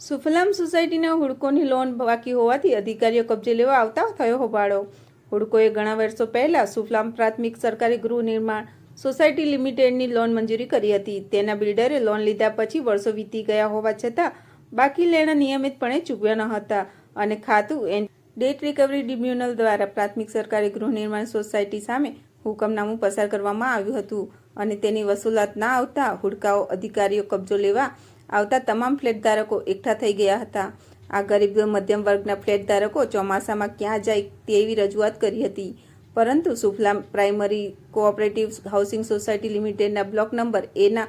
સુફલામ સોસાયટીના હુડકોની લોન બાકી હોવાથી અધિકારીઓ કબજે લેવા આવતા થયો હોબાળો. હુડકોએ ઘણા વર્ષો પહેલા સુફલામ પ્રાથમિક સરકારી ગૃહ નિર્માણ સોસાયટી લિમિટેડની લોન મંજૂરી કરી હતી. તેના બિલ્ડરે લોન લીધા પછી વર્ષો વીતી ગયા હોવા છતાં બાકી લેણા નિયમિતપણે ચૂકવ્યા ન હતા અને ખાતું એન ડેટ રિકવરી ટ્રિબ્યુનલ દ્વારા પ્રાથમિક સરકારી ગૃહ નિર્માણ સોસાયટી સામે હુકમનામું પસાર કરવામાં આવ્યું હતું અને તેની વસૂલાત ના આવતા હુડકાઓ અધિકારીઓ કબજો લેવા આવતા તમામ ફ્લેટ ધારકો એકઠા થઈ ગયા હતા. આ ગરીબ મધ્યમ વર્ગના ફ્લેટ ધારકો ચોમાસામાં ક્યાં જાય તેવી રજૂઆત કરી હતી. પરંતુ Sufala primary cooperative housing society લિમિટેડના બ્લોક નંબર એના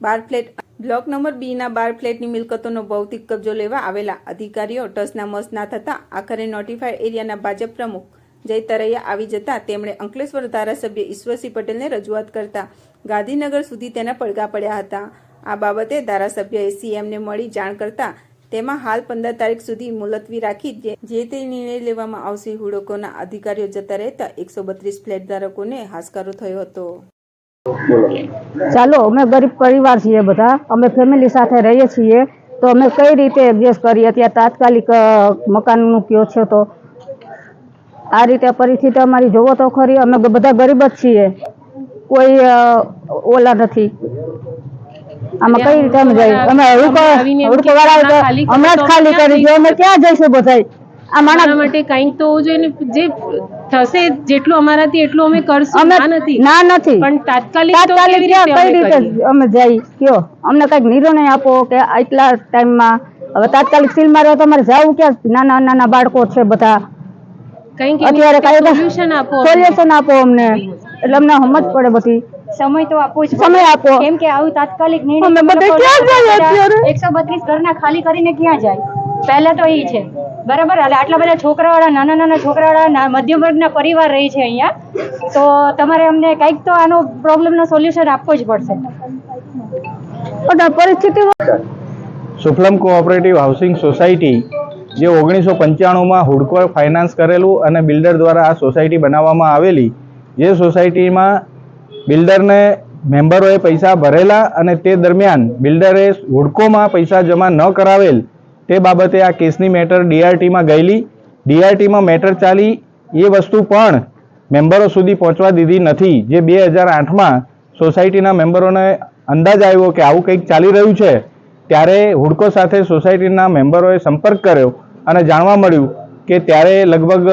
બાર ફ્લેટ બ્લોક નંબર બીના બાર ફ્લેટની મિલકતોનો ભૌતિક કબજો લેવા આવેલા અધિકારીઓ ટસના મસ ના થતા આખરે નોટિફાઈડ એરિયાના ભાજપ પ્રમુખ જય તરૈયા આવી જતા તેમણે અંકલેશ્વર ધારાસભ્ય ઈશ્વરસિંહ પટેલને રજૂઆત કરતા ગાંધીનગર સુધી તેના પડઘા પડ્યા હતા. આ બાબતે ધારાસભ્યએ સીએમને મળી જાણ કરતા તેમાં હાલ પંદર તારીખ સુધી મુલતવી રાખી જે- તે નિર્ણય લેવામાં આવશે હુડકોના અધિકારીઓ જતા રહેતા એકસો બત્રીસ ફ્લેટ ધારકોને હાશકારો થયો હતો. ચાલો, અમે ગરીબ પરિવાર છીએ બધા. અમે ફેમિલી સાથે રહીએ છીએ. તો અમે કઈ રીતે એડજસ્ટ કરીએ? ત્યાં તાત્કાલિક મકાનનું કયો છે તો? આ રીતે પરિસ્થિતિ અમારી જોવો તો ખરી. અમે બધા ગરીબ જ છીએ. કોઈ ઓલા નથી. આમાં કઈ રીતે અમે જઈએ? અમે હુડકો હુડકો વાળા હમણાં જ ખાલી કરી દો અમે ક્યાં જઈશું બધા આ મારા માટે કંઈક તો હોવું જોઈએ જે થશે જેટલું અમારાથી એટલું અમે કરશું. ના નથી. ના નથી. પણ તાત્કાલિક કઈ રીતે અમે જઈ કયો? અમને કંઈક નિર્ણય આપો કે આટલા ટાઈમમાં હવે તાત્કાલિક સીલ મારવા તમારે જવું ક્યાં? નાના નાના બાળકો છે બધા. કંઈક અત્યારે કઈ સોલ્યુશન આપો સોલ્યુશન આપો અમને. એટલે અમને સમજ પડે બધી. સમય તો આપો જ સમય આપો. કેમ કે આવું તાત્કાલિક નિર્ણય અમે બધા ક્યાં જાય અત્યારે? 132 ઘરના ખાલી કરીને ક્યાં જાય? પહેલા તો એ છે. બરાબર? એટલે આટલા બધા છોકરાવાળા નાના નાના છોકરાવાળા મધ્યમ વર્ગના પરિવાર રહે છે અહીંયા. તો તમારે અમને કંઈક તો આનો પ્રોબ્લેમનો સોલ્યુશન આપવો જ પડશે. પરિસ્થિતિ સુફલમ કોઓપરેટિવ હાઉસિંગ સોસાયટી જે ઓગણીસો પંચાણુંમાં હુડકો ફાઇનાન્સ કરેલું અને બિલ્ડર દ્વારા આ સોસાયટી બનાવવામાં આવેલી જે સોસાયટીમાં બિલ્ડરને મેમ્બરોએ પૈસા ભરેલા અને તે દરમિયાન બિલ્ડરે હુડકોમાં પૈસા જમા ન કરાવેલ તે બાબતે આ કેસની મેટર ડીઆરટીમાં ગયેલી. ડીઆરટીમાં મેટર ચાલી એ વસ્તુ પણ મેમ્બરો સુધી પહોંચવા દીધી નથી. જે બે હજાર આઠમાં સોસાયટીના મેમ્બરોને અંદાજ આવ્યો કે આવું કંઈક ચાલી રહ્યું છે, ત્યારે હુડકો સાથે સોસાયટીના મેમ્બરોએ સંપર્ક કર્યો અને જાણવા મળ્યું કે ત્યારે લગભગ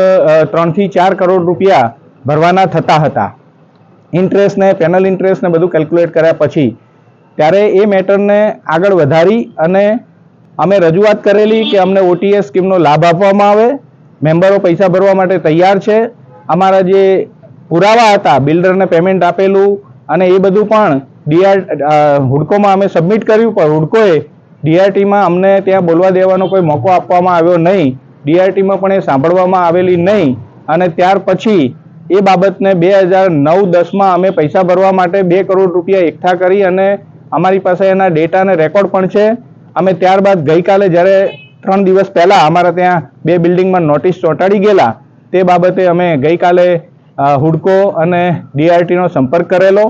ત્રણથી ચાર કરોડ રૂપિયા ભરવાના થતા હતા. ઇન્ટરેસ્ટ ને પેનલ ઇન્ટરેસ્ટને બધું કેલ્ક્યુલેટ કર્યા પછી ત્યારે એ મેટરને આગળ વધારી અને અમે રજૂઆત કરેલી કે અમને ઓટીએસ સ્કીમનો લાભ આપવામાં આવે. મેમ્બરો પૈસા ભરવા માટે તૈયાર છે. અમારા જે પુરાવા હતા બિલ્ડરને પેમેન્ટ આપેલું અને એ બધું પણ ડીઆર હુડકોમાં અમે સબમિટ કર્યું, પણ હુડકોએ ડીઆરટીમાં અમને ત્યાં બોલવા દેવાનો કોઈ મોકો આપવામાં આવ્યો નહીં. ડીઆરટીમાં પણ એ સાંભળવામાં આવેલી નહીં. અને ત્યાર પછી એ બાબતને બે હજાર નવ દસમાં અમે પૈસા ભરવા માટે બે કરોડ રૂપિયા એકઠા કરી અને અમારી પાસે એના ડેટા અને રેકોર્ડ પણ છે. અમે ત્યારબાદ ગઈકાલે જ્યારે ત્રણ દિવસ પહેલા અમારા ત્યાં બે બિલ્ડિંગમાં નોટિસ ચોંટાડી ગયેલા, તે બાબતે અમે ગઈકાલે હુડકો અને ડીઆરટીનો સંપર્ક કરેલો.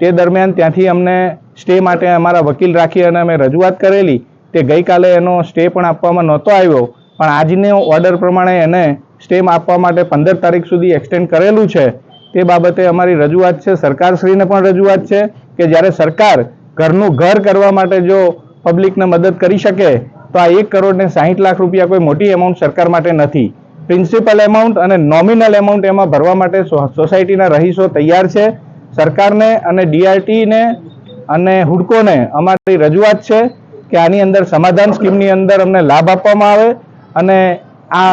તે દરમિયાન ત્યાંથી અમને સ્ટે માટે અમારા વકીલ રાખી અને અમે રજૂઆત કરેલી. તે ગઈકાલે એનો સ્ટે પણ આપવામાં નહોતો આવ્યો. પણ આજનો ઓર્ડર પ્રમાણે એને સ્ટે આપવા માટે પંદર તારીખ સુધી એક્સટેન્ડ કરેલું છે. તે બાબતે અમારી રજૂઆત છે. સરકારશ્રીને પણ રજૂઆત છે કે જ્યારે સરકાર ઘરનું ઘર કરવા માટે જો પબ્લિકને મદદ કરી શકે, તો આ એક કરોડ ને સાહીઠ લાખ રૂપિયા કોઈ મોટી એમાઉન્ટ સરકાર માટે નથી. પ્રિન્સિપલ એમાઉન્ટ અને નોમિનલ એમાઉન્ટ એમાં ભરવા માટે સોસાયટીના રહીશો તૈયાર છે. સરકારને અને ડીઆરટીને અને હુડકોને અમારી રજૂઆત છે કે આની અંદર સમાધાન સ્કીમની અંદર અમને લાભ આપવામાં આવે અને આ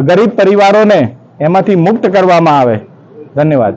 ગરીબ પરિવારોને એમાંથી મુક્ત કરવામાં આવે. ધન્યવાદ.